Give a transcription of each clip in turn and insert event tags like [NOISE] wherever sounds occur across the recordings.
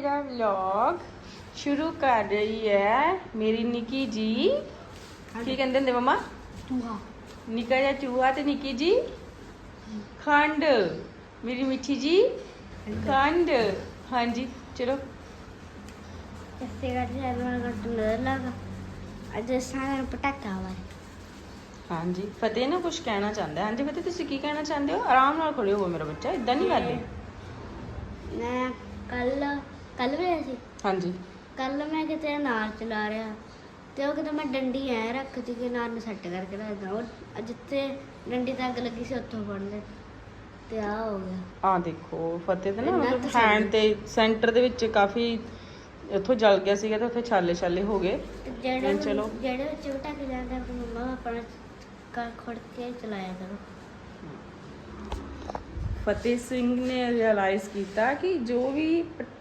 ਮੇਰਾ ਵਲੌਗ ਸ਼ੁਰੂ ਕਰ ਰਹੀ ਹੈ ਮੇਰੀ ਨਿੱਕੀ ਜੀ। ਕੀ ਕਹਿੰਦੇ ਹੁੰਦੇ ਮਮਾ? ਚੂਹਾ। ਨਿੱਕਾ ਜਿਹਾ ਚੂਹਾ ਤੇ ਨਿੱਕੀ ਜੀ? ਖੰਡ। ਮੇਰੀ ਮਿੱਠੀ ਜੀ ਖੰਡ। ਹਾਂਜੀ ਚਲੋ। ਲੱਗਾ ਅੱਜ ਪਟਾਕਾ ਵਾ ਹਾਂਜੀ ਫਤਿਹ ਨਾ ਕੁਝ ਕਹਿਣਾ ਚਾਹੁੰਦਾ। ਹਾਂਜੀ ਫਤਿਹ ਤੁਸੀਂ ਕੀ ਕਹਿਣਾ ਚਾਹੁੰਦੇ ਹੋ? ਆਰਾਮ ਨਾਲ ਖੜੇ ਹੋ ਮੇਰਾ ਬੱਚਾ ਇਦਾਂ ਨਹੀਂ ਕਰਦੇ। ਮੈਂ ਕੱਲ ਕੱਲ ਵੀ ਆਇਆ ਸੀ? ਹਾਂਜੀ। ਕੱਲ ਮੈਂ ਕਿਤੇ ਨਾਰ ਚਲਾ ਰਿਹਾ ਤੇ ਉਹ ਕਿਤੇ ਮੈਂ ਡੰਡੀ ਐ ਰੱਖਤੀ ਕਿ ਨਾਰ ਨੂੰ ਸੈੱਟ ਕਰਕੇ ਰੱਖਦਾ ਉਹ ਜਿੱਥੇ ਡੰਡੀ ਤੇ ਅੱਗ ਲੱਗੀ ਸੀ ਉੱਥੋਂ ਫੜ ਲਿਆ ਤੇ ਆ ਹੋ ਗਿਆ। ਆ ਦੇਖੋ ਫਤਿਹ ਤੇ ਨਾ ਇੰਨਾ ਮਤਲਬ ਤਸੱਲੀ। ਹੈਂਡ ਤੇ ਸੈਂਟਰ ਦੇ ਵਿੱਚ ਕਾਫੀ ਇੱਥੋਂ ਜਲ ਗਿਆ ਸੀਗਾ ਤੇ ਉੱਥੇ ਛਾਲੇ ਛਾਲੇ ਹੋ ਗਏ। ਤੇ ਜਿਹੜੇ ਚਲੋ। ਜਿਹੜੇ ਵਿੱਚ ਪਟਾਕੇ ਜਾਂਦੇ ਆਪਣੀ ਮੰਮਾ ਆਪਣਾ ਕਰ ਖੜ ਕੇ ਚਲਾਇਆ ਕਰੋ। ਫਤਿਹ ਸਿੰਘ ਨੇ ਰਿਅਲਾਈਜ਼ ਕੀਤਾ ਕਿ ਜੋ ਵੀ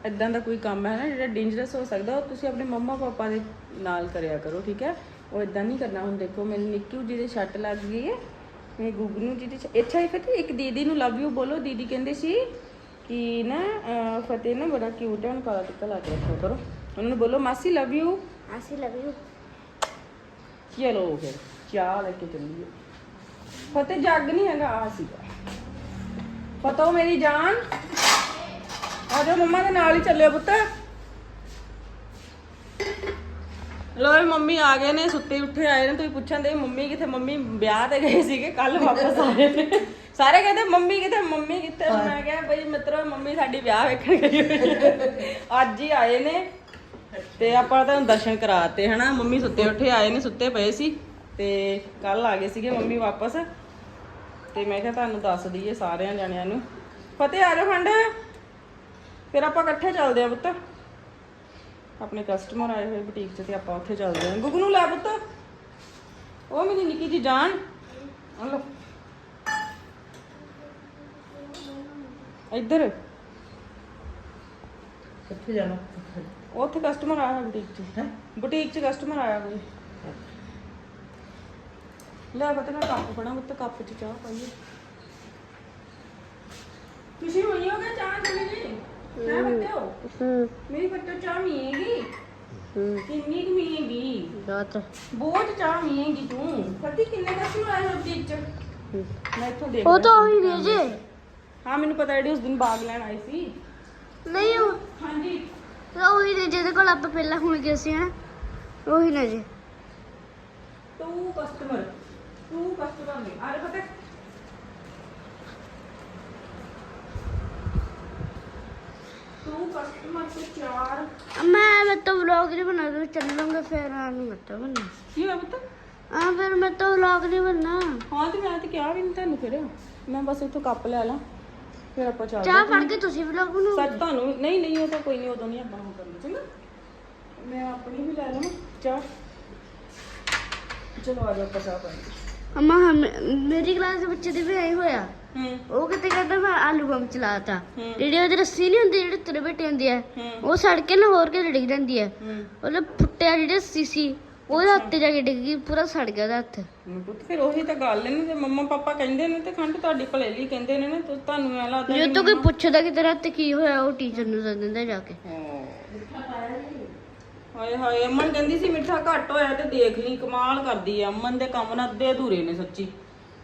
ਇਦਾਂ ਦਾ ਕੋਈ ਕੰਮ ਹੈ ਨਾ ਜਿਹੜਾ ਡੇਂਜਰਸ ਹੋ ਸਕਦਾ ਉਹ ਤੁਸੀਂ ਆਪਣੇ ਮੰਮਾ ਪਾਪਾ ਦੇ ਨਾਲ ਕਰਿਆ ਕਰੋ ਠੀਕ ਹੈ? ਉਹ ਇਦਾਂ ਨਹੀਂ ਕਰਨਾ। ਹੁਣ ਦੇਖੋ ਮੈਨੂੰ ਨਿੱਕੂ ਜੀ ਦੇ ਛੱਟ ਲੱਗ ਗਈ ਹੈ। ਮੈਂ ਗੁਗਨੂ ਜੀ ਦੀ ਅੱਛਾ ਇਹ ਫਤਿਹ ਇੱਕ ਦੀਦੀ ਨੂੰ ਲਵ ਯੂ ਬੋਲੋ। ਦੀਦੀ ਕਹਿੰਦੇ ਸੀ ਕਿ ਨਾ ਫਤਿਹ ਨਾ ਬੜਾ ਕਿਊਟ ਹੈ ਉਹਨੂੰ ਕਾਲਾ ਟਿੱਕਾ ਲਾ ਕੇ ਰੱਖਿਆ ਕਰੋ। ਉਹਨਾਂ ਨੂੰ ਬੋਲੋ ਮਾਸੀ ਲਵ ਯੂ ਅਸੀਂ ਲਵ ਯੂ ਚਲੋ ਫਿਰ ਚਾਹ ਲੈ ਕੇ ਚੱਲੀਏ। ਫਤਿਹ ਜੱਗ ਨਹੀਂ ਹੈਗਾ ਆ ਸੀਗਾ। ਫਤੋ ਮੇਰੀ ਜਾਨ? ਆ ਜਾ ਮੰਮਾ ਦੇ ਨਾਲ ਹੀ ਚੱਲਿਓ ਪੁੱਤ। ਲੋ ਮੰਮੀ ਆ ਗਏ ਨੇ, ਸੁੱਤੇ ਉੱਠੇ ਆਏ ਨੇ, ਤੁਸੀਂ ਪੁੱਛਣ ਦੇ ਮੰਮੀ ਕਿੱਥੇ? ਮੰਮੀ ਵਿਆਹ ਤੇ ਗਏ ਸੀਗੇ ਕੱਲ ਵਾਪਸ ਆਏ ਨੇ। ਸਾਰੇ ਕਹਿੰਦੇ, ਮੰਮੀ ਕਿੱਥੇ? ਮੰਮੀ ਕਿੱਥੇ? ਮੈਂ ਕਿਹਾ, ਬਈ ਮਿੱਤਰੋ, ਮੰਮੀ ਸਾਡੀ ਵਿਆਹ ਵੇਖਣ ਗਈ ਹੋਈ ਹੈ। ਅੱਜ ਹੀ ਆਏ ਨੇ। ਤੇ ਆਪਾਂ ਤੁਹਾਨੂੰ ਦਰਸ਼ਨ ਕਰਾਤੇ, ਹਨਾ? ਮੰਮੀ ਸੁੱਤੇ ਉੱਠੇ, ਆਏ ਨੇ, ਸੁੱਤੇ ਪਏ ਸੀ। ਤੇ ਕੱਲ ਆ ਗਏ ਸੀਗੇ ਮੰਮੀ ਵਾਪਸ। ਤੇ ਮੈਂ ਕਿਹਾ ਤੁਹਾਨੂੰ ਦੱਸ ਦਈਏ ਸਾਰਿਆਂ ਜਣਿਆਂ ਨੂੰ। ਫਤਿਹ ਆ ਜਾ ਖੰਡ। ਫਿਰ ਆਪਾਂ ਇਕੱਠੇ ਚੱਲਦੇ ਆ ਪੁੱਤ। ਆਪਣੇ ਕਸਟਮਰ ਆਏ ਹੋਏ ਬੁਟੀਕ 'ਚ ਤੇ ਆਪਾਂ ਉੱਥੇ ਚੱਲਦੇ ਹਾਂ। ਗੁੱਗੂ ਨੂੰ ਲੈ ਪੁੱਤ। ਉਹ ਮੇਰੀ ਨਿੱਕੀ ਜੀ ਜਾਨ। ਆ ਲੋ ਇੱਧਰ। ਕਿੱਥੇ ਜਾਣਾ? ਉੱਥੇ ਕਸਟਮਰ ਆਇਆ ਬੁਟੀਕ 'ਚ। ਹੈ? ਬੁਟੀਕ 'ਚ ਕਸਟਮਰ ਆਇਆ ਕੋਈ। ਲੈ ਪਤਾ ਨਾ ਕੱਪ ਫੜਾ ਉੱਤੇ ਕੱਪ 'ਚ ਚਾਹ ਪਾਈਏ। ਤੁਸੀਂ ਹੋਈ ਹੋਗਾ ਚਾਹ ਚਲੀ ਜੀ ਮੈਂ ਬੱਤਿਓ ਹੂੰ। ਮੇਰੀ ਬੱਤੋ ਚਾਹ ਮੀਏਗੀ ਹੂੰ। ਕਿੰਨੀ ਕੁ ਮੀਏਗੀ ਬਹੁਤ ਬਹੁਤ ਚਾਹ ਮੀਏਗੀ ਤੂੰ। ਫੱਟੀ ਕਿੰਨੇ ਕਸਟਮਰ ਆਏ ਹੋਏ ਬੁਟੀਕ 'ਚ? ਮੈਂ ਇੱਥੋਂ ਦੇਖ ਉਹ। ਤਾਂ ਉਹੀ ਨੇ ਜੇ ਹਾਂ ਮੈਨੂੰ ਪਤਾ ਜਿਹੜੀ ਉਸ ਦਿਨ ਬਾਗ ਲੈਣ ਆਈ ਸੀ। ਨਹੀਂ ਉਹ। ਹਾਂਜੀ। ਤਾਂ ਉਹੀ ਨੇ ਜਿਹਦੇ ਕੋਲ ਆਪਾਂ ਪਹਿਲਾਂ ਹੁਣ ਗਏ ਸੀ ਨਾ ਉਹੀ ਨੇ ਜੀ। ਤੂੰ ਕਸਟਮਰ ਮੈਂ ਮੈਂ ਤਾਂ ਵਲੌਗ ਨਹੀਂ ਬਣਾ ਦੂੰ ਚੱਲਾਂਗਾ ਫਿਰ ਆਨੂੰ ਮੈਂ ਤਾਂ ਬਣਾ ਕੀ ਹੋਇਆ ਪੁੱਤ ਆ ਫਿਰ ਮੈਂ ਤਾਂ ਵਲੌਗ ਨਹੀਂ ਬਣਨਾ ਹਾਂ ਤੇ ਮੈਂ ਤੇ ਕਿਹਾ ਵੀ ਨਹੀਂ ਤੁਹਾਨੂੰ ਫਿਰ ਮੈਂ ਬਸ ਇੱਥੋਂ ਕੱਪ ਲੈ ਲਾਂ ਫਿਰ ਆਪਾਂ ਚੱਲਦੇ ਚਾਹ ਫੜ ਕੇ ਤੁਸੀਂ ਵਲੌਗ ਬਣਾਓ ਸੱਚ ਤੁਹਾਨੂੰ ਨਹੀਂ ਨਹੀਂ ਉਹ ਤਾਂ ਕੋਈ ਨਹੀਂ ਉਦੋਂ ਨਹੀਂ ਆਪਾਂ ਉਹ ਕਰਨਾ ਚੰਗਾ ਮੈਂ ਆਪਣੀ ਵੀ ਲੈ ਲਵਾਂ ਚਾਹ ਚਲੋ ਆ ਜਾਓ ਆਪਾਂ ਚਾਹ ਅਮਾ ਮੇਰੀ ਕਲਾਸ ਦੇ ਬੱਚੇ ਦੇ ਵੀ ਆਈ ਹੋਇਆ। ਉਹ ਕਿਤੇ ਕਹਿੰਦਾ ਮੈਂ ਆਲੂ ਬੰਬ ਚਲਾਤਾ। ਜਿਹੜੀ ਉਹਦੀ ਰੱਸੀ ਨਹੀਂ ਹੁੰਦੀ ਜਿਹੜੀ ਤੇਰੇ ਬੇਟੇ ਹੁੰਦੀ ਹੂੰ। ਉਹ ਸੜ ਕੇ ਲਾਹੌਰ ਕੇ ਡਿੱਗ ਜਾਂਦੀ ਹੂੰ। ਉਹਨੇ ਫੁੱਟਿਆ ਜਿਹੜੀ ਰੱਸੀ ਸੀ ਉਹਦੇ ਹੱਥ ਜਾ ਕੇ ਡਿੱਗ ਗਈ ਪੂਰਾ ਸੜ ਗਿਆ ਉਹਦਾ ਹੱਥ। ਨੂੰ ਪੁੱਤ ਫਿਰ ਉਹੀ ਤਾਂ ਗੱਲ ਨੇ ਤੇ ਮੰਮਾ ਪਾਪਾ ਕਹਿੰਦੇ ਨੇ ਤੇ ਖੰਡ ਤੁਹਾਡੀ ਭਲੇ ਲਈ ਕਹਿੰਦੇ ਨੇ ਨਾ ਤੇ ਤੁਹਾਨੂੰ ਐ ਲੱਗਦਾ ਜੇ ਤੋਂ ਕੋਈ ਪੁੱਛਦਾ ਕਿ ਤੇਰਾ ਹੱਥ ਕੀ ਹੋਇਆ ਉਹ ਟੀਚਰ ਨੂੰ ਦੱਸ ਦਿੰਦਾ ਜਾ ਕੇ। ਹਾਏ ਹਾਏ ਅਮਨ ਕਹਿੰਦੀ ਸੀ ਮਿੱਠਾ ਘੱਟ ਹੋਇਆ ਤੇ ਦੇਖ ਲਈ ਕਮਾਲ ਕਰਦੀ ਐ ਅਮਨ ਦੇ ਕੰਮ ਨਾ ਅੱਧੇ ਅਧੂਰੇ ਨੇ ਸੱਚੀ।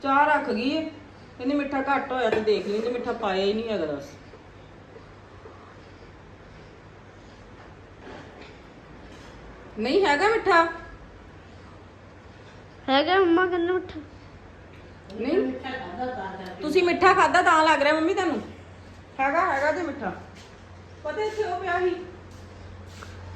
ਚਾਹ ਰੱਖ ਗਈ ਏ ਕਹਿੰਦੀ ਮਿੱਠਾ ਘੱਟ ਹੋਇਆ ਤੇ ਦੇਖ ਲਈ ਤੇ ਮਿੱਠਾ ਪਾਇਆ ਹੀ ਨਹੀਂ ਹੈਗਾ ਦੱਸ। ਨਹੀਂ ਹੈਗਾ ਮਿੱਠਾ? ਹੈਗਾ ਮੰਮਾ ਕਹਿੰਦਾ ਮਿੱਠਾ। ਨਹੀਂ? ਤੁਸੀਂ ਮਿੱਠਾ ਖਾਦਾ ਤਾਂ ਲੱਗ ਰਿਹਾ ਮੰਮੀ ਤੁਹਾਨੂੰ? ਹੈਗਾ ਹੈਗਾ ਤੇ ਮਿੱਠਾ। ਪਤਾ ਇੱਥੇ ਉਹ ਪਿਆ ਸੀ?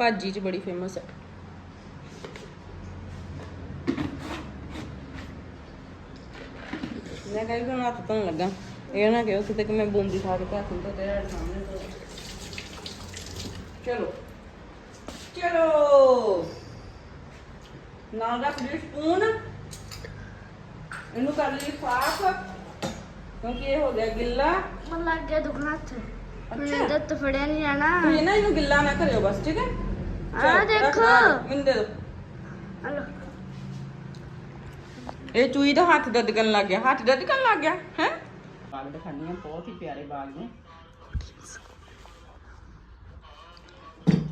ਭਾਜੀ 'ਚ ਬੜੀ ਫੇਮਸ ਹੈ। ਮੈਂ ਕਹਿੰਦੀ ਹੁਣ ਹੱਥ ਧੋਣ ਲੱਗਾ। ਇਹ ਨਾ ਕਿਉਂ ਕਿਤੇ ਕਿ ਮੈਂ ਬੂੰਦੀ ਖਾ ਕੇ ਹੱਥ ਨੂੰ ਤੇਰੇ ਸਾਹਮਣੇ ਧੋ ਚਲੋ। ਚਲੋ। ਨਾਲ ਰੱਖ ਲਈ ਸਪੂਨ ਇਹਨੂੰ ਕਰ ਲਈ ਸਾਫ਼। ਕਿਉਂਕਿ ਇਹ ਹੋ ਗਿਆ ਗਿੱਲਾ। ਮਨ ਲੱਗ ਗਿਆ ਦੁਖਣਾ ਹੱਥ। ਅੱਛਾ। ਦੱਤ ਫੜਿਆ ਨਹੀਂ ਜਾਣਾ। ਤੁਸੀਂ ਨਾ ਇਹਨੂੰ ਗਿੱਲਾ ਨਾ ਕਰਿਓ ਬਸ ਠੀਕ ਹੈ? ਆ ਦੇਖੋ ਮੈਨੂੰ ਦੇ ਇਹ ਚੂਈ ਦਾ ਹੱਥ ਦਦਕਣ ਲੱਗ ਗਿਆ ਹੱਥ ਦਦਕਣ ਲੱਗ ਗਿਆ ਹੈ ਬਾਗ ਦਿਖਾਣੀ ਆ ਬਹੁਤ ਹੀ ਪਿਆਰੇ ਬਾਗ ਨੇ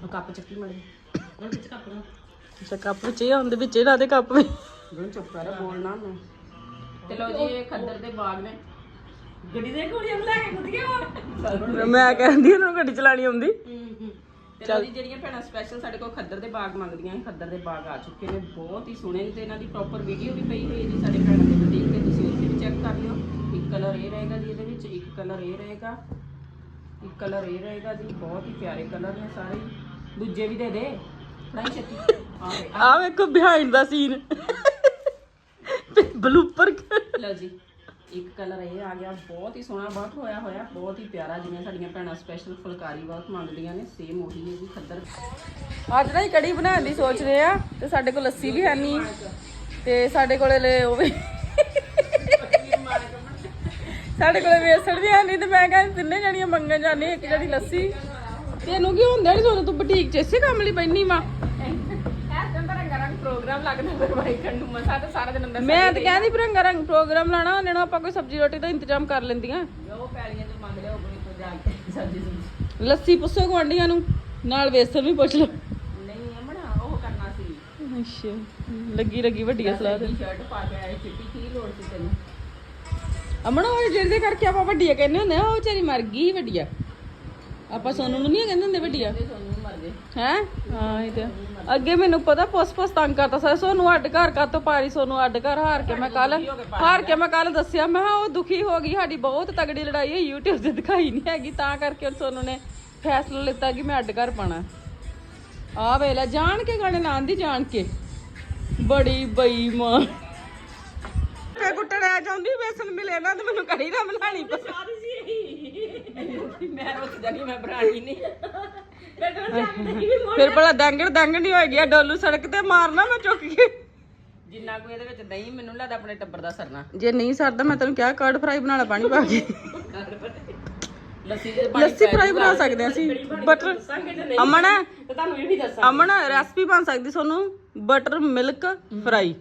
ਉਹ ਕੱਪ ਚੱਕੀ ਮੜੀ ਉਹ ਕਿੱਥੇ ਕੱਪ ਨਾ ਅੱਛਾ ਕੱਪ ਵਿੱਚ ਇਹ ਹੁੰਦੇ ਵਿੱਚ ਇਹਨਾਂ ਦੇ ਕੱਪ ਵੀ ਗੁਣ ਚੁੱਪ ਕਰ ਬੋਲਣਾ ਨਾ ਤੇ ਲੋ ਜੀ ਇਹ ਖੱਦਰ ਦੇ ਬਾਗ ਨੇ ਗੱਡੀ ਦੇ ਕੋਲ ਲੈ ਕੇ ਕੁੱਦ ਗਿਆ ਮੈਂ ਕਹਿੰਦੀ ਇਹਨਾਂ ਨੂੰ ਗੱਡੀ ਚਲਾਣੀ ਆਉਂਦੀ ਤੇ ਲੋ ਜੀ ਜਿਹੜੀਆਂ ਭੈਣਾਂ ਸਪੈਸ਼ਲ ਸਾਡੇ ਕੋਲ ਖੱਦਰ ਦੇ ਬਾਗ ਮੰਗਦੀਆਂ ਸੀ ਖੱਦਰ ਦੇ ਬਾਗ ਆ ਚੁੱਕੇ ਨੇ ਬਹੁਤ ਹੀ ਸੋਹਣੇ ਨੇ ਤੇ ਇਹਨਾਂ ਦੀ ਪ੍ਰੋਪਰ ਵੀਡੀਓ ਵੀ ਪਈ ਹੋਈ ਹੈ ਜੀ ਸਾਡੇ ਭੈਣਾਂ ਦੇ ਬੁਟੀਕ ਤੇ ਤੁਸੀਂ ਉੱਥੇ ਵੀ ਚੈੱਕ ਕਰ ਲਿਓ। ਇੱਕ ਕਲਰ ਇਹ ਰਹੇਗਾ ਜੀ ਇਹਦੇ ਵਿੱਚ ਇੱਕ ਕਲਰ ਇਹ ਰਹੇਗਾ ਇੱਕ ਕਲਰ ਇਹ ਰਹੇਗਾ ਜੀ ਬਹੁਤ ਹੀ ਪਿਆਰੇ ਕਲਰ ਨੇ ਸਾਰੇ। ਦੂਜੇ ਵੀ ਦੇ ਦੇ ਫੜਾਈ ਛੇਤੀ। ਆ ਵੇਖੋ। ਬਿਹਾਈਂਡ ਦਾ ਸੀਨ ਬਲੂਪਰ ਲਓ ਜੀ। ਇੱਕ ਕਲਰ ਇਹ ਆ ਗਿਆ, ਬਹੁਤ ਹੀ ਸੋਹਣਾ ਵਰਕ ਹੋਇਆ ਹੋਇਆ, ਬਹੁਤ ਹੀ ਪਿਆਰਾ, ਜਿਵੇਂ ਸਾਡੀਆਂ ਭੈਣਾਂ ਸਪੈਸ਼ਲ ਫੁਲਕਾਰੀ ਵਰਕ ਮੰਗਦੀਆਂ ਨੇ ਸੇਮ ਉਹੀ ਹੈ ਜੀ ਖੱਦਰ। ਅੱਜ ਨਾ ਹੀ ਕੜੀ ਬਣਾਉਣ ਦੀ ਸੋਚ ਰਹੇ ਆ, ਤੇ ਸਾਡੇ ਕੋਲ ਲੱਸੀ ਵੀ ਹੈ ਨਹੀਂ ਤੇ ਸਾਡੇ ਕੋਲੇ ਲੈ ਉਹ ਵੀ। ਸਾਡੇ ਕੋਲੇ ਵੇਸਣ ਵੀ ਹੈ ਨਹੀਂ ਤੇ ਮੈਂ ਕਹਿੰਦੀ ਤਿੰਨੇ ਜਣੀਆਂ ਮੰਗਣ ਜਾਂਦੇ ਇੱਕ ਜਣੀ ਲੱਸੀ। ਤੈਨੂੰ ਕੀ ਹੁੰਦਾ ਨਹੀਂ ਸੋਨੂੰ ਤੂੰ ਬੁਟੀਕ 'ਚ ਇਸੇ ਕੰਮ ਲਈ ਬੈਣੀ ਵਾ? ਪ੍ਰੋਗਰਾਮ ਲੱਗਦਾ ਦਰਵਾਈ ਕਰਨ ਨੂੰ ਮਸਾ ਤੇ ਸਾਰਾ ਦਿਨ ਅੰਦਰ ਮੈਂ ਤਾਂ ਕਹਿੰਦੀ ਭਰੰਗਾ ਰੰਗ ਪ੍ਰੋਗਰਾਮ ਲਾਣਾ ਉਹਨੇ ਨੂੰ ਆਪਾਂ ਕੋਈ ਸਬਜ਼ੀ ਰੋਟੀ ਦਾ ਇੰਤਜ਼ਾਮ ਕਰ ਲੈਂਦੀਆਂ। ਉਹ ਪੈਲੀਆਂ ਤੋਂ ਮੰਗ ਲਿਆ ਉਹ ਤੋਂ ਜਾ ਕੇ ਸਬਜ਼ੀ ਸੁਬਜ਼ੀ। ਲੱਸੀ ਪੁੱਛੋ ਗੁਆਂਢੀਆਂ ਨੂੰ ਨਾਲ ਵੇਸਣ ਵੀ ਪੁੱਛ ਲਓ। ਨਹੀਂ ਅਮਣਾ ਉਹ ਕਰਨਾ ਸੀ। ਅੱਛਾ ਲੱਗੀ ਲੱਗੀ ਵੱਡੀ ਸਲਾਹ ਤੇ। ਸ਼ਰਟ ਪਾ ਕੇ ਆਏ ਚਿੱਟੀ ਕੀ ਲੋੜ ਸੀ ਤੈਨੂੰ। ਅਮਨ ਉਹ ਜਿਹਦੇ ਕਰਕੇ ਆਪਾਂ ਵੱਡੀਆਂ ਕਹਿੰਦੇ ਹੁੰਦੇ ਆ ਉਹ ਵਿਚਾਰੀ ਮਰ ਗਈ ਵੱਡੀਆ। ਆਪਾਂ ਸੋਨੂੰ ਨੂੰ ਨਹੀਂ ਕਹਿੰਦੇ ਹੁੰਦੇ ਵੱਡੀਆ। ਤੇ ਸੋਨੂੰ ਮਰ ਗਏ। ਹੈ? ਹਾਂ ਇਹ ਤੇ ਆ। ਅੱਗੇ ਮੈਨੂੰ ਪਤਾ ਪੁੱਛ ਪੁੱਛ ਤੰਗ ਕਰਤਾ ਸੀ ਸੋਨੂੰ ਅੱਡ ਘਰ ਕਾ ਤੋਂ ਪਾਰੀ ਸੋਨੂੰ ਅੱਡ ਘਰ ਹਾਰ ਕੇ ਮੈਂ ਕੱਲ ਹਾਰ ਕੇ ਮੈਂ ਕੱਲ ਦੱਸਿਆ ਮੈਂ ਕਿਹਾ ਉਹ ਦੁਖੀ ਹੋ ਗਈ ਸਾਡੀ ਬਹੁਤ ਤਗੜੀ ਲੜਾਈ ਹੈ YouTube ਤੇ ਦਿਖਾਈ ਨਹੀਂ ਹੈਗੀ ਤਾਂ ਕਰਕੇ ਸੋਨੂੰ ਨੇ ਫੈਸਲਾ ਲਿੱਤਾ ਕਿ ਮੈਂ ਅੱਡ ਘਰ ਪਾਣਾ ਆ ਵੇਲਾ ਜਾਣ ਕੇ ਗਾਣੇ ਲਾਉਂਦੀ ਜਾਣ ਕੇ। ਬੜੀ ਬੇਈਮਾਨ। ਕੁੱਟਣ ਆ ਜਾਂਦੀ ਵੇਸਣ ਮਿਲੇ ਨਾ ਤੇ ਮੈਨੂੰ ਕੜੀ ਨਾ ਬਣਾਣੀ ਪਸੰਦ ਮੈਂ ਰੋਕ ਜਾਨੀ ਮੈਂ ਬਰਾਣੀ ਨਹੀਂ। ਫਿਰ ਭਲਾ ਦੰਗਣ ਦੰਗਣ ਨਹੀਂ ਹੋਏਗੀ ਆ ਡੋਲੂ ਸੜਕ ਤੇ ਮਾਰਨਾ ਮੈਂ ਚੁੱਕ ਕੇ। ਜਿੰਨਾ ਕੋਈ ਇਹਦੇ ਵਿੱਚ ਦਹੀਂ ਮੈਨੂੰ ਲੱਗਦਾ ਆਪਣੇ ਟੱਬਰ ਦਾ ਸਰਨਾ। ਜੇ ਨਹੀਂ ਸਰਦਾ ਮੈਂ ਤੈਨੂੰ ਕਿਹਾ ਕਰਡ ਫਰਾਈ ਬਣਾ ਲੈ ਪਾਣੀ ਪਾ ਕੇ। ਲੱਸੀ ਦੇ ਲੱਸੀ ਫਰਾਈ ਬਣਾ ਸਕਦੇ ਹਾਂ ਅਸੀਂ। ਬਟਰ ਅਮਨ ਤੇ ਤੁਹਾਨੂੰ ਇਹ ਵੀ ਦੱਸਾਂ ਅਮਨ ਰੈਸਪੀ ਬਣ ਸਕਦੀ ਤੁਹਾਨੂੰ ਬਟਰ ਮਿਲਕ ਫਰਾਈ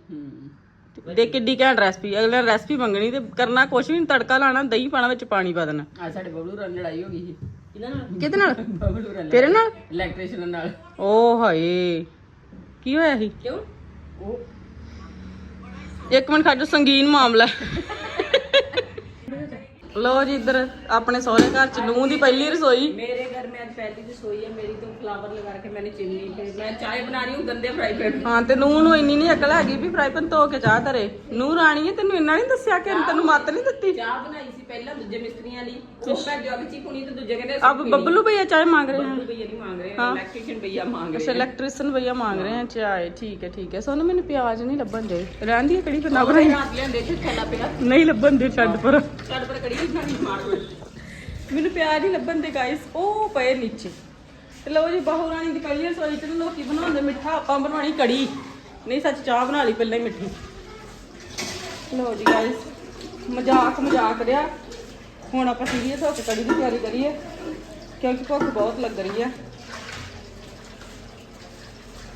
ਦੇ ਕਿੱਡੀ ਘੈਂਟ ਰੈਸਪੀ ਅਗਲੇ ਰੈਸਪੀ ਮੰਗਣੀ ਤੇ ਕਰਨਾ ਕੁਛ ਵੀ ਨਹੀਂ ਤੜਕਾ ਲਾਣਾ ਦਹੀਂ ਪਾਣਾ ਵਿੱਚ ਪਾਣੀ ਪਾ ਦੇਣਾ। ਆ ਸਾਡੇ ਬਬਲੂ ਨਾਲ ਲੜਾਈ ਹੋ ਗਈ ਸੀ। ਕਿਹਦੇ ਨਾਲ? ਕਿਹਦੇ ਨਾਲ? [LAUGHS] ਬਬਲੂ ਨਾਲ ਤੇਰੇ ਨਾਲ? ਇਲੈਕਟ੍ਰੀਸ਼ੀਅਨ ਨਾਲ। ਓ ਹਾਏ। ਕੀ ਹੋਇਆ ਸੀ? ਕਿਉਂ? ਉਹ ਇੱਕ ਮਿੰਟ ਖਾਜੋ ਸੰਗੀਨ ਮਾਮਲਾ। ਲੋ ਜੀ ਇੱਧਰ ਆਪਣੇ ਸਹੁਰੇ ਘਰ ਚ ਨੂੰਹ ਦੀ ਪਹਿਲੀ ਰਸੋਈ। मेरे घर में आज पहली रसोई है मेरी तो फ्लावर लगा के मैंने चिमनी पे मैं चाय बना रही हूँ गंदे फ्राई पैन ਹਾਂ ਤੇ ਨੂੰਹ ਨੂੰ ਇੰਨੀ ਨਹੀਂ ਅਕਲ ਹੈਗੀ ਵੀ ਫਰਾਈ ਪੈਨ ਧੋ ਕੇ ਚਾਹ ਧਰੇ। ਨੂੰਹ ਰਾਣੀ ਹੈ ਤੈਨੂੰ ਇੰਨਾ ਨਹੀਂ ਦੱਸਿਆ ਕਿ ਤੈਨੂੰ ਮੱਤ ਨਹੀਂ ਦਿੱਤੀ? ਚਾਹ ਬਣਾਈ ਸੀ ਪਹਿਲਾਂ ਦੂਜੇ ਮਿਸਤਰੀਆਂ ਲਈ। ਉਹ ਮੈਂ ਜੱਗ ਚ ਹੀ ਪੁਣੀ ਤੇ ਦੂਜੇ ਕਹਿੰਦੇ ਅਬ ਬੱਬਲੂ ਭਈਆ ਚਾਹ ਮੰਗ ਰਹੇ ਹਨ ਬੱਬਲू भैया नहीं मांग रहे हाँ। इलेक्ट्रिशियन भैया मांग रहे ਅੱਛਾ ਭਈਆ ਮੰਗ ਰਹੇ ਹਨ ਚਾਹ ਠੀਕ ਹੈ ਠੀਕ ਹੈ। ਸੋਨੂੰ ਮੈਨੂੰ ਪਿਆਜ਼ ਨਹੀਂ ਲੱਭਣ ਦੇ। ਰਹਿੰਦੀ ਹੈ ਕੜੀ ਫਿਰ? ਨਹੀਂ ਲੱਭਣ ਦੇ ਛੱਡ ਪਰ। छड़ पर कड़ी ਮੈਨੂੰ ਪਿਆਰ ਹੀ ਲੱਭਣ ਦੇ ਗਾਇਸ ਉਹ ਪਏ ਨੀਚੇ। ਤੇ ਲਓ ਜੀ, ਬਾਹੂ ਰਾਣੀ ਦੀ ਪਹਿਲੀ ਰਸੋਈ ਚ ਨਾ ਲੋਕੀ ਬਣਾਉਂਦੇ ਮਿੱਠਾ, ਆਪਾਂ ਬਣਾਉਣੀ ਕੜੀ। ਨਹੀਂ, ਸੱਚ ਚਾਹ ਬਣਾ ਲਈ ਪਹਿਲਾਂ ਹੀ ਮਿੱਠੀ। ਲਓ ਜੀ ਗਾਇਸ ਮਜ਼ਾਕ ਮਜ਼ਾਕ ਰਿਹਾ। ਹੁਣ ਆਪਾਂ ਸੀਰੀਅਸ ਹੋ ਕੇ ਕੜੀ ਦੀ ਤਿਆਰੀ ਕਰੀਏ, ਕਿਉਂਕਿ ਭੁੱਖ ਬਹੁਤ ਲੱਗ ਰਹੀ ਹੈ।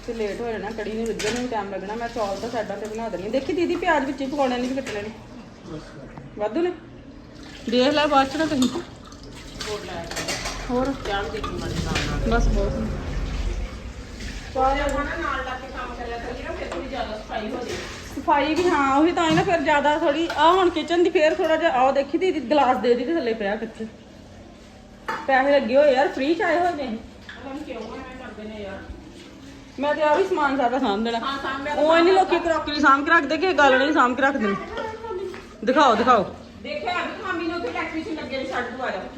ਤੇ ਲੇਟ ਹੋ ਜਾਣਾ, ਕੜੀ ਨੂੰ ਰਿੱਝਣ ਨੂੰ ਟਾਈਮ ਲੱਗਣਾ। ਮੈਂ ਚੌਲ ਤਾਂ ਸਾਡਾ ਤੇ ਬਣਾ ਦੇਣੀ ਦੇਖੀ ਦੀਦੀ, ਪਿਆਜ਼ ਵਿੱਚ ਹੀ ਪਕਾਉਣੇ ਨਹੀਂ ਵੀ ਕੱਟਣੇ ਨੇ। ਵਾਧੂ ਨੇ? ਦੇਖ ਲੈ ਬਾਅਦ ਚ ਨਾ ਕਹੀਂ। ਹੋਰ? ਚਾਹ ਦੇ ਕੇ ਮਨ ਨਾਲ ਬਸ ਬਹੁਤ। ਸਾਰੇ ਆਪਣਾ ਨਾਲ ਲਾ ਕੇ ਕੰਮ ਕਰਿਆ ਕਰੀ ਨਾ ਫਿਰ ਥੋੜੀ ਜ਼ਿਆਦਾ ਸਫ਼ਾਈ ਹੋ ਜੇ। ਸਫ਼ਾਈ ਵੀ ਹਾਂ ਉਹੀ ਤਾਂ ਹੀ ਨਾ ਫਿਰ ਜ਼ਿਆਦਾ ਥੋੜੀ ਆ ਹੁਣ ਕਿਚਨ ਦੀ ਫੇਰ ਥੋੜਾ ਜਿਹਾ ਆਓ ਦੇਖੀ ਦੀਦੀ ਗਲਾਸ ਦੇ ਦੀ ਤੇ ਥੱਲੇ ਪਿਆ ਕਿੱਥੇ ਪੈਸੇ ਲੱਗੇ ਹੋਏ ਯਾਰ ਫ੍ਰੀ ਚ ਆਏ ਹੋਏ ਨੇ। ਮੈਂ ਤੇ ਆ ਵੀ ਸਮਾਨ ਸਾਰਾ ਸਾਂਭ ਦੇਣਾ। ਉਹ ਨਹੀਂ ਲੋਕੀ ਕਰੋਕਰੀ ਸਾਂਭ ਕੇ ਰੱਖਦੇ ਕਿ ਗੱਲ ਨਹੀਂ ਸਾਂਭ ਕੇ ਰੱਖਦੇ ਦਿਖਾਓ ਦਿਖਾਓ। ਦੇਖਿਆ ਉੱਥੇ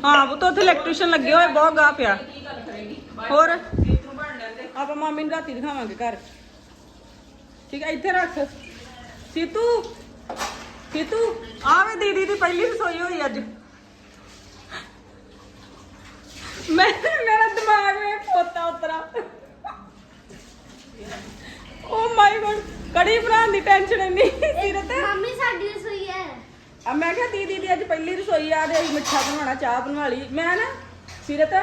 ਹਾਂ ਉਹ ਤਾਂ ਉੱਥੇ ਇਲੈਕਟ੍ਰੀਸ਼ੀਅਨ ਲੱਗੇ ਹੋਏ ਬਹੁਤ ਗਾਹ ਪਿਆ। ਹੋਰ? ਆਪਾਂ ਮਾਮੀ ਨੂੰ ਰਾਤੀ ਦਿਖਾਵਾਂਗੇ ਘਰ। ਠੀਕ ਹੈ ਇੱਥੇ ਰੱਖ। ਸੀਤੂ ਸੀਤੂ ਆਵੇ ਦੀਦੀ ਦੀ ਪਹਿਲੀ ਰਸੋਈ ਹੋਈ ਅੱਜ। ਮੈਂ ਮੇਰਾ ਦਿਮਾਗ ਵਿੱਚ ਪੋਤਾ ਉਤਰਾ। ਓ ਮਾਈ ਗॉड ਕੜੀ ਭਰਾ ਦੀ ਟੈਨਸ਼ਨ ਇੰਨੀ ਸਿਰ ਤੇ ਮੰਮੀ ਸਾਡੀ ਰਸੋਈ ਆ ਮੈਂ ਕਿਹਾ ਦੀਦੀ ਦੀ ਅੱਜ ਪਹਿਲੀ ਰਸੋਈ ਆ ਤੇ ਅਸੀਂ ਮਿੱਠਾ ਬਣਾਉਣਾ, ਚਾਹ ਬਣਾ ਲਈ। ਮੈਂ ਨਾ ਸੀਰਤ,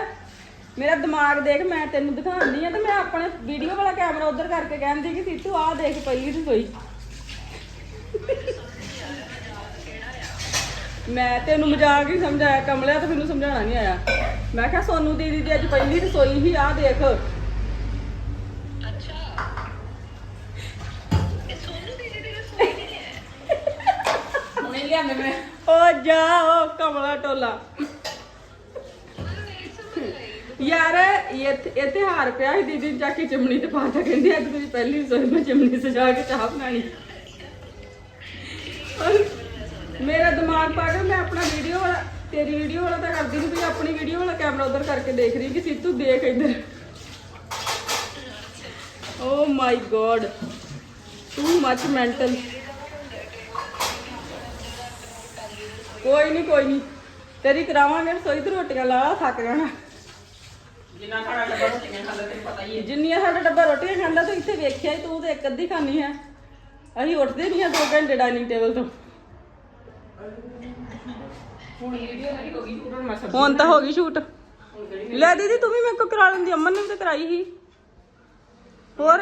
ਮੇਰਾ ਦਿਮਾਗ ਦੇਖ, ਮੈਂ ਤੈਨੂੰ ਦਿਖਾਉਂਦੀ ਆ ਤੇ ਮੈਂ ਆਪਣੇ ਵੀਡੀਓ ਵਾਲਾ ਕੈਮਰਾ ਉਧਰ ਕਰਕੇ ਕਹਿੰਦੀ ਕਿ ਸੀਤੂ, ਆਹ ਦੇਖ ਪਹਿਲੀ ਰਸੋਈ। ਮੈਂ ਤੈਨੂੰ ਮਜ਼ਾਕ ਹੀ ਸਮਝਾਇਆ, ਕਮਲਿਆ ਤੇ ਮੈਨੂੰ ਸਮਝਾਉਣਾ ਨਹੀਂ ਆਇਆ। ਮੈਂ ਕਿਹਾ ਸੋਨੂ ਦੀਦੀ ਦੀ ਅੱਜ ਪਹਿਲੀ ਰਸੋਈ ਹੀ ਆਹ ਦੇਖ। ਓ ਜਾ ਕਮਲਾ ਟੋਲਾ। ਯਾਰ, ਇਹ ਇਹ ਹਾਰ ਪਿਆ ਸੀ ਦੀਦੀ ਨੇ ਜਾ ਕੇ ਚਿਮਨੀ ਤੇ ਪਾਤਾ ਕਹਿੰਦੀ ਅੱਜ ਤੁਸੀਂ ਪਹਿਲੀ ਰਸੋਈ ਮੈਂ ਚਿਮਨੀ ਸਜਾ ਕੇ ਚਾਹ ਬਣਾਣੀ ਔਰ ਮੇਰਾ ਦਿਮਾਗ ਪਾਗਲ, ਮੈਂ ਆਪਣਾ ਵੀਡੀਓ ਵਾਲਾ, ਤੇਰੀ ਵੀਡੀਓ ਵਾਲਾ ਤਾਂ ਕਰਦੀ ਨਹੀਂ ਵੀ ਆਪਣੀ ਵੀਡੀਓ ਵਾਲਾ ਕੈਮਰਾ ਉਧਰ ਕਰਕੇ ਦੇਖ ਰਹੀ ਕਿ ਸੀਤੂ ਦੇਖ ਇੱਧਰ। ਓ my god too much mental ਕੋਈ ਨਹੀਂ ਕੋਈ ਨਹੀਂ ਤੇਰੀ ਕਰਾਵਾਂਗੇ ਰਸੋਈ ਤੇ ਰੋਟੀਆਂ ਲਾ ਥੱਕ ਜਾਣਾ। ਜਿੰਨਾ ਖਾਣਾ ਡੱਬਾ ਰੋਟੀਆਂ ਖਾਂਦਾ ਤੈਨੂੰ ਪਤਾ ਹੀ ਹੈ। ਜਿੰਨੀਆਂ ਸਾਡਾ ਡੱਬਾ ਰੋਟੀਆਂ ਖਾਂਦਾ ਤੂੰ ਇੱਥੇ ਵੇਖਿਆ ਹੀ ਤੂੰ ਤੇ ਇੱਕ ਅੱਧੀ ਖਾਣੀ ਹੈ। ਅਸੀਂ ਉੱਠਦੇ ਨਹੀਂ ਆ 2 ਘੰਟੇ ਡਾਈਨਿੰਗ ਟੇਬਲ ਤੋਂ। ਹੁਣ ਵੀਡੀਓ ਨਹੀਂ ਹੋ ਗਈ ਮੈਂ ਹੁਣ ਤਾਂ ਹੋ ਗਈ ਸ਼ੂਟ ਲੈ ਦੀਦੀ ਤੂੰ ਵੀ ਮੇਰੇ ਕੋ ਕਰਾ ਲੈਂਦੀ ਅਮਨ ਨੇ ਵੀ ਤਾਂ ਕਰਾਈ ਸੀ। ਹੋਰ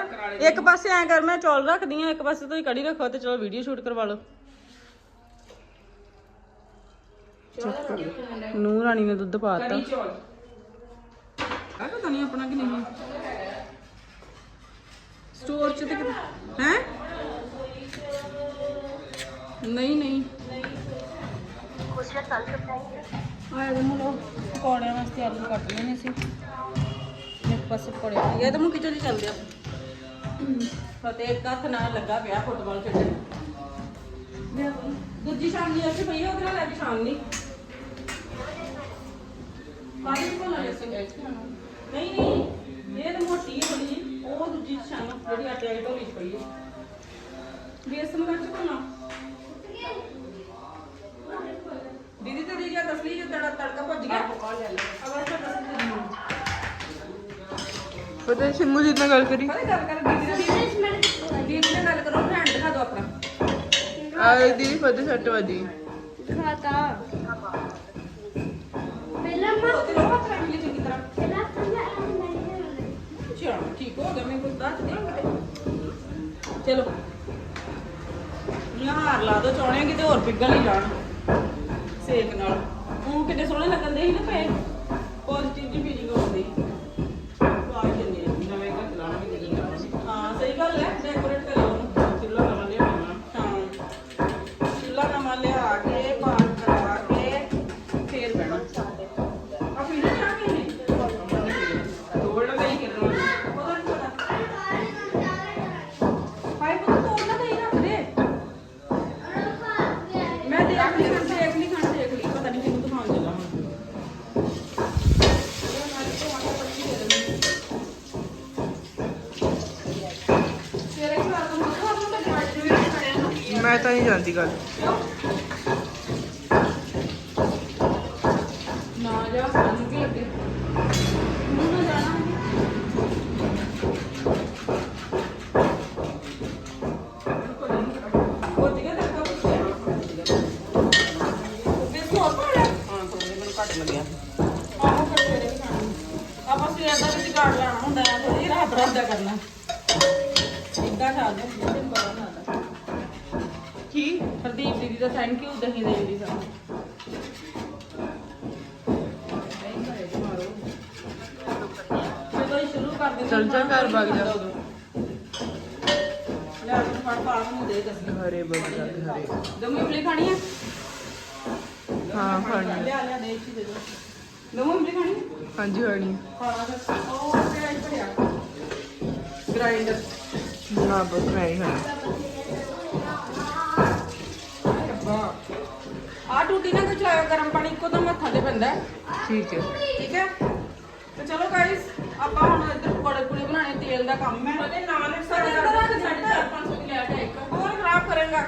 ਇੱਕ ਪਾਸੇ ਐ ਕਰ ਮੈਂ ਚੌਲ ਰੱਖਦੀ ਆ ਇੱਕ ਪਾਸੇ ਤੁਸੀਂ ਕੜੀ ਰੱਖੋ ਤੇ ਚਲੋ ਵੀਡੀਓ ਸ਼ੂਟ ਕਰਵਾ ਲਓ। ਨੂਰ ਰਾਣੀ ਨੇ ਦੁੱਧ ਪਾਤਾ ਚੌਲ ਆ ਪਤਾ ਨਹੀਂ ਆਪਣਾ ਕਿ ਨਹੀਂ? ਸਟੋਰ ਚ ਤੇ ਹੈ? ਨਹੀਂ ਨਹੀਂ। ਆਇਆ ਤਾਂ ਮੁੰਡਾ ਪਕੌੜਿਆਂ ਵਾਸਤੇ ਆਲੂ ਕੱਟ ਲੈਣੇ ਸੀ ਇੱਕ ਪਾਸੇ ਪਕੌੜੇ ਇਹ ਤਾਂ ਮੁੰ ਕਿਚਨ ਹੀ ਚੱਲਦੇ ਆ। ਫਤੇ ਇੱਕ ਹੱਥ ਨਾਲ ਲੱਗਾ ਪਿਆ ਫੁੱਟਬਾਲ ਖੇਡਣ। ਲਿਆ ਬਈ। ਦੂਜੀ ਸ਼ਾਮੀ ਪਈ ਉਹਦੇ ਨਾਲ ਲੈ ਸ਼ਾਮ ਨਹੀਂ ਕੋਲ ਲੈ ਸੀ ਨਹੀਂ ਨਹੀਂ ਇਹ ਤਾਂ ਮੋਟੀ ਹੈ ਬੜੀ ਉਹ ਦੂਜੀ ਸ਼ਾਮ ਜਿਹੜੀ ਆਟੇ ਵਾਲੀ ਢੋਲੀ ਚ ਪਈ ਹੈ ਬੇਸਨ ਵਿੱਚ ਕੋਣਾ ਦੀਦੀ ਤੇ ਦੀਦੀ ਤਸਲੀ ਜੋ ਤੜਾ ਤੜਕਾ ਭੁੱਜ ਗਿਆ। ਅਗਰ ਤਾਂ ਤਸਲੀ ਪਤਾ ਸਿੰਮੂ ਜੀ ਨਾਲ ਗੱਲ ਕਰੀ। ਪਤਾ ਗੱਲ ਕਰ ਦੀਦੀ ਨਾਲ ਦੀਦੀ ਨਾਲ ਗੱਲ ਕਰੋ ਫਰੈਂਡ ਦਿਖਾ ਦਿਓ ਆਪਣਾ। ਆ ਦੀ ਫਤਿਹ ਸੱਟ ਵਜੀ ਖਾਤਾ ਚਲੋ ਠੀਕ ਹੋ ਗਿਆ ਮੈਂ ਕੁਝ ਦੱਸ ਚਲੋ। ਨਿਹਾਰ ਲਾ ਦੋ ਚੋਣੇ ਕਿਤੇ ਹੋਰ ਪਿਘਲ ਹੀ ਜਾਣ। ਸੇਕ ਨਾਲ। ਉਹ ਕਿੰਨੇ ਸੋਹਣੇ ਲੱਗਣ ਦੇ ਸੀ ਨਾ ਪਏ। ਪੋਜ਼ਿਟਿਵ ਜੀ ਫੀਲਿੰਗ ਜਾਂਦੀ ਗੱਲ। ਨਾ ਜਾ ਚੱਲ ਜਾ ਘਰ ਵਗ ਜਾ। ਲੈ ਕੇ ਫੜ ਪਾ ਨੂੰ ਦੇ ਦੱਸੀ ਹਰੇ ਬਗਲਾ ਹਰੇ ਦਮੂ ਇਮਲੀ ਖਾਣੀ ਹੈ ਹਾਂ ਖਾਣੀ ਆ। ਲਿਆ ਲਿਆ ਦੇ ਇੱਥੇ ਦੇ ਦੋ ਦਮੂ ਇਮਲੀ ਖਾਣੀ? ਹਾਂਜੀ ਖਾਣੀ ਖਾਣਾ ਦੱਸ ਉਹ ਕਿਹੜਾ ਹੀ ਭਰਿਆ ਗ੍ਰਾਈਂਡਰ ਆ। ਨਾ ਬਸ ਮੈਂ ਹੀ ਖਾਣੀ ਟੂਟੀ ਨਾ ਕੁਝ ਲਾਇਆ ਗਰਮ ਪਾਣੀ ਇੱਕੋ ਦਮ ਹੱਥਾਂ ਤੇ ਪੈਂਦਾ ਹੈ। ਠੀਕ ਹੈ। ਠੀਕ ਹੈ? ਤੇ ਚਲੋ ਗਾਇਸ ਆਪਾਂ ਹੁਣ ਇੱਧਰ ਪਕੌੜੇ ਪੁੜੇ ਬਣਾਣੇ ਤੇਲ ਦਾ ਕੰਮ ਹੈ। ਉਹਦੇ ਨਾਲ ਸਾਡੇ ਘਰ ਦਾ ਸਾਡੇ 4-500 ਦੀ ਲਿਆ ਜਾਏ ਇੱਕ। ਹੋਰ ਖਰਾਬ ਕਰੇਗਾ।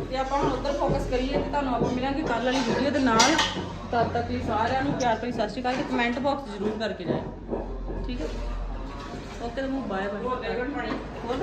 ਤੇ ਆਪਾਂ ਹੁਣ ਉੱਧਰ ਫੋਕਸ ਕਰੀਏ ਤੇ ਤੁਹਾਨੂੰ ਆਪਾਂ ਮਿਲਾਂਗੇ ਕੱਲ ਵਾਲੀ ਵੀਡੀਓ ਦੇ ਨਾਲ। ਤਦ ਤੱਕ ਲਈ ਸਾਰਿਆਂ ਨੂੰ ਪਿਆਰ ਭਰੀ ਸਤਿ ਸ਼੍ਰੀ ਅਕਾਲ ਤੇ ਕਮੈਂਟ ਬਾਕਸ ਜ਼ਰੂਰ ਕਰਕੇ ਜਾਏ ਠੀਕ ਹੈ? ਓਕੇ ਤਾਂ ਬਾਏ ਬਾਏ ਹੋਰ